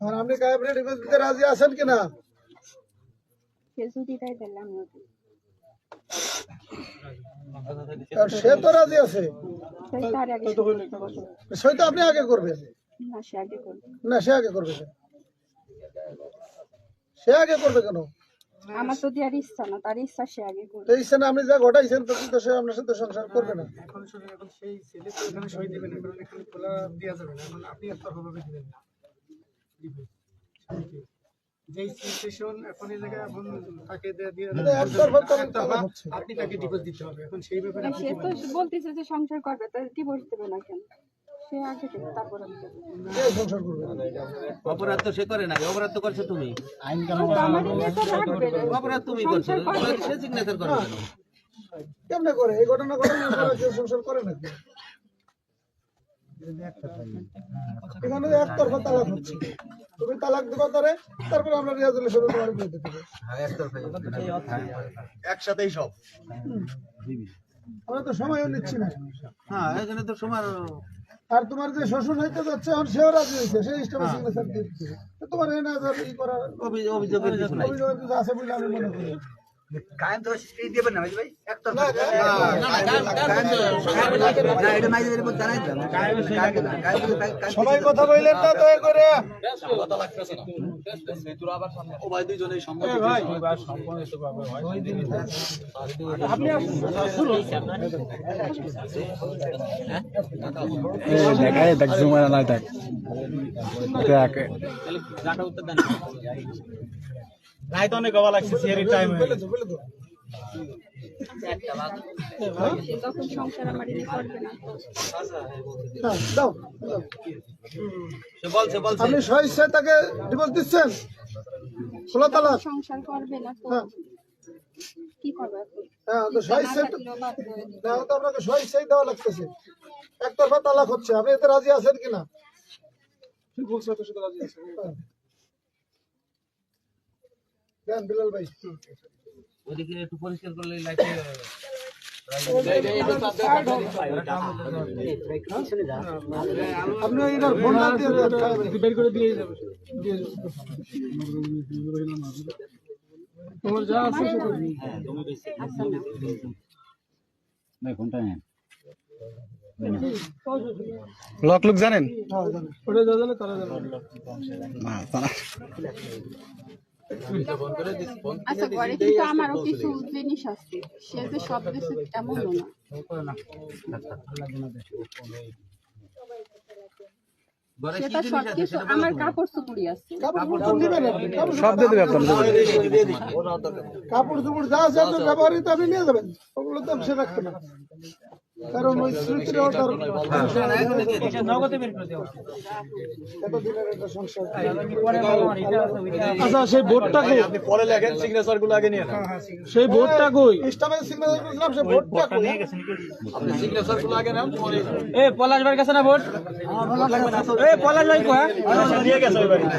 আর আপনি কায়েমরে ডিভোর্স দিতে রাজি আছেন কিনা সে সে তো রাজি আছে। সই তো আপনি আগে করবেন না সে আগে করবে না সে আগে করবে কেন? সে আগে করবে কেন আমার তো দেওয়ার ইচ্ছা না তার ইচ্ছা সে আগে তো করবে এই স্থানে আপনি যা ঘটাইছেন তো কিন্তু সে আপনার সাথে সংসার করবে না এখন এখন সেই ছেলে তো এখানে সই দেবে না এখানে খোলা দেওয়া যাবে না এখন আপনি একতরফাভাবে দিবেন না দিবেন স্বামীকে। যেই সিচুয়েশন এখন এই জায়গায় এখন তাকে দিয়ে দিয়ে কিন্তু একতরফা তো একতরফা হচ্ছে। আপনি তাকে ডিভোর্স দিতে হবে এখন সেই ব্যাপারে সে তো বলতেছে যে সংসার করবে তাই ডিভোর্স দেবে না কেন সে আগে তারপর আমি সংসার করবে অপরাধ তো সে করে না অপরাধ তো করছ তুমি। অপরাধ তুমি করছ সে সিগনেচার করবে কেন কেমনে করে এই ঘটনা ঘটনা সংসার করে না? এখানে একতরফা তালাক হচ্ছে। তুমি তালাক দিবা তারে তারপর আমরা রিয়াজুলের সাথে তোমার বিয়ে দিতে হবে একসাথেই সব। আমরা তো সময়ও নিচ্ছি না। হ্যাঁ এখানে তো সময় আর তোমার যে শ্বশুর হইতে যাচ্ছে এখন সেও রাজি হয়েছে সেই স্টেপে সিগনেচার দিয়ে দিতে তোমার এনে করার অভি- অভিযোগের কিছু নাই। অভিযোগ আছে বলে আমি মনে করি। কায়েম তো এই দেবেন না ভাই? একটা না, সবাই কথা বললেন না দয়া করে। দেখায় দেখ জুমায় নাই দেখ দেখ রাইত অনেক গবা লাগছে সিয়ারি টাইম বলে তো বলে তখন সংসার আমার নিয়ে করবে না হ্যাঁ, দাও আপনি তাকে ডিভোর্স দিচ্ছেন? খোলা তালাক সংসার করবে না তো। হ্যাঁ। কি করবে হ্যাঁ তো তো আপনাকে দেওয়া লাগতেছে। একতরফা তালাক হচ্ছে। আপনি এতে রাজি আছেন কিনা। দেন বিলাল ভাই। ওদিকে একটু পরিষ্কার করলে লাইটে আপনি এটার ফোন দিয়ে বের করে দিয়ে যাবে তোমার যা আছে লক লুক জানেন? হ্যাঁ, জানেন। তারা না আচ্ছা ঘরে কিন্তু আমারও কিছু জিনিস আছে। সে যে সব কিছু এমনও না। আছে? আমার কাপড় চুপুরি আছে। চোপড় কাপড় সব দিয়ে দেবে কাপড় চোপড় যা আছে আপনার ব্যবহারিত আপনি নিয়ে যাবেন। ওগুলো তো সে রাখতে না। কারণ ওই ওটার এতদিনের একটা সংসার। আচ্ছা সেই বোর্ডটা কই? আপনি পরে লেখেন সিগনেচারগুলো আগে নিয়ে নেন। সেই বোর্ডটা কই? ইস্টামের সিগনেচার করছিলাম সে ভোটটা কই? আপনি সিগনেচারগুলো আগে নেন পরে এ পলাশ ভাই কাছে না বোর্ড? এ পলাশ ভাই কো হ্যাঁ? নিয়ে গেছে ওই বাড়িতে।